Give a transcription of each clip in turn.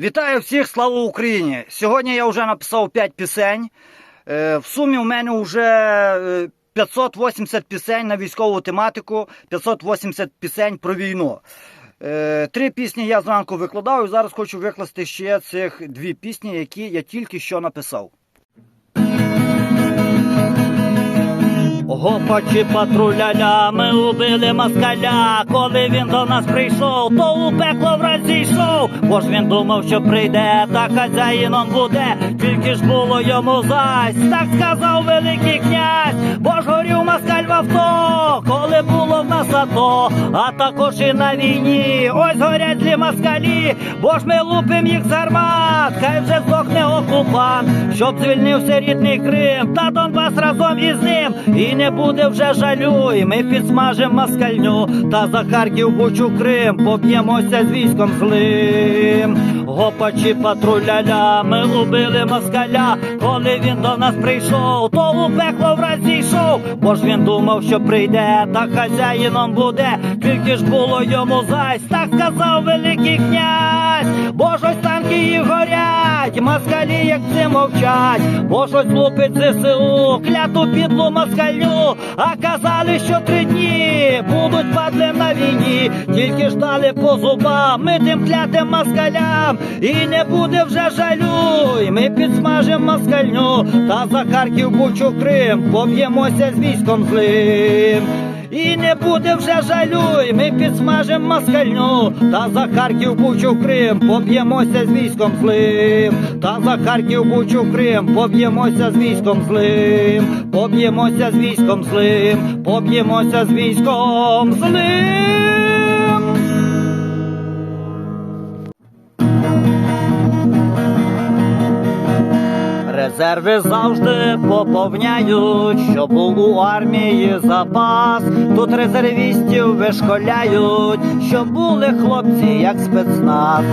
Вітаю всіх, слава Україні! Сьогодні я вже написав 5 пісень. Е, В сумі у мене вже е, 580 пісень на військову тематику, 580 пісень про війну. Е, Три пісні я зранку викладав і зараз хочу викласти ще цих дві пісні, які я тільки що написав. Гопачі патруляля, ми убили москаля. Коли він до нас прийшов, то у пекло враз зійшов. Бо ж він думав, що прийде, та хазяїном буде. Тільки ж було йому зась, так сказав великий князь. Бо ж горів коли було в нас АТО, а також і на війні. Ось горять злі москалі, бо ж ми лупим їх з гармат. Хай вже здохне окупант, щоб звільнився рідний Крим, та Донбас разом із ним. І не буде вже жалю, і ми підсмажем москальню, та за Харків Бучу Крим поб'ємося з військом злим. Гопачі патруляля, ми убили москаля, коли він до нас прийшов, то у пекло враз зійшов, бо ж він думав, що прийде, та хазяїном буде, тільки ж було йому зась, так сказав великий князь, бо ж ось танки їх горять, москалі як це мовчать, бо ж ось лупить ЗСУ, кляту підлу москалю, а казали, що три дні будуть падлем на війні, тільки ж дали по зубам, ми тим клятим москалям, і не буде вже жалю, і ми підсмажем москальню, та за Харків Бучу Крим, поб'ємося з військом злим. Буде вже жалю, і ми підсмажем москальню, та за Харків Бучу Крим, поб'ємося з військом злим, та за Харків Бучу Крим, поб'ємося з військом злим, поб'ємося з військом злим, поб'ємося з військом злим. Резерви завжди поповняють, щоб був у армії запас. Тут резервістів вишколяють, щоб були хлопці, як спецназ,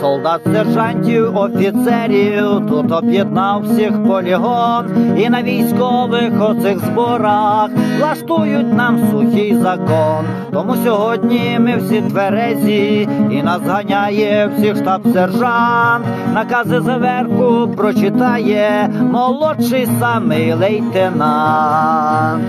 солдат, сержантів, офіцерів. Тут об'єднав всіх полігон, і на військових оцих зборах влаштують нам сухий закон. Тому сьогодні ми всі тверезі, і нас ганяє всіх штаб-сержант. Накази зверху прочитає молодший самий лейтенант.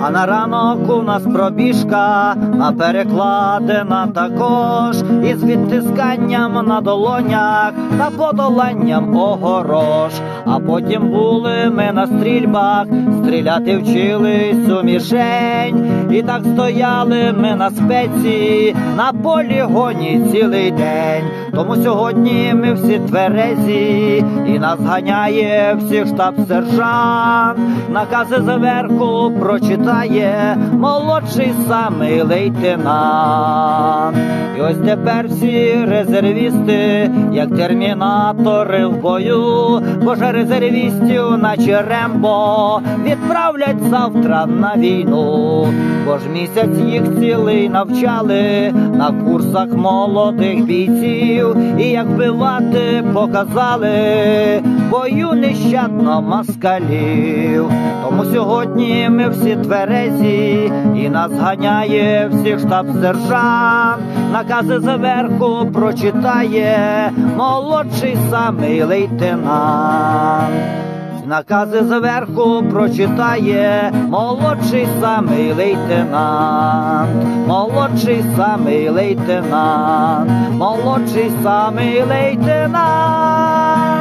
А на ранок у нас пробіжка, а перекладена також із відтисканням на долонях та подоланням огорож. А потім були ми на стрільбах, стріляти вчились у мішень. І так стояли ми на спеці на полігоні цілий день. Тому сьогодні ми всі тверезі, і нас ганяє всіх штаб-сержант. Накази зверху прочитає молодший самий лейтенант. І ось тепер всі резервісти, як термінатори в бою, бо ж резервістів, наче Рембо, відправлять завтра на війну. Бо ж місяць їх цілий навчали на курсах молодих бійців, і як вбивати показали бою нещадно москалів. Тому сьогодні ми всі тверезі, і нас ганяє всіх штаб-сержант. Накази зверху прочитає молодший самий лейтенант. Накази зверху прочитає молодший самий лейтенант, молодший самий лейтенант, молодший самий лейтенант.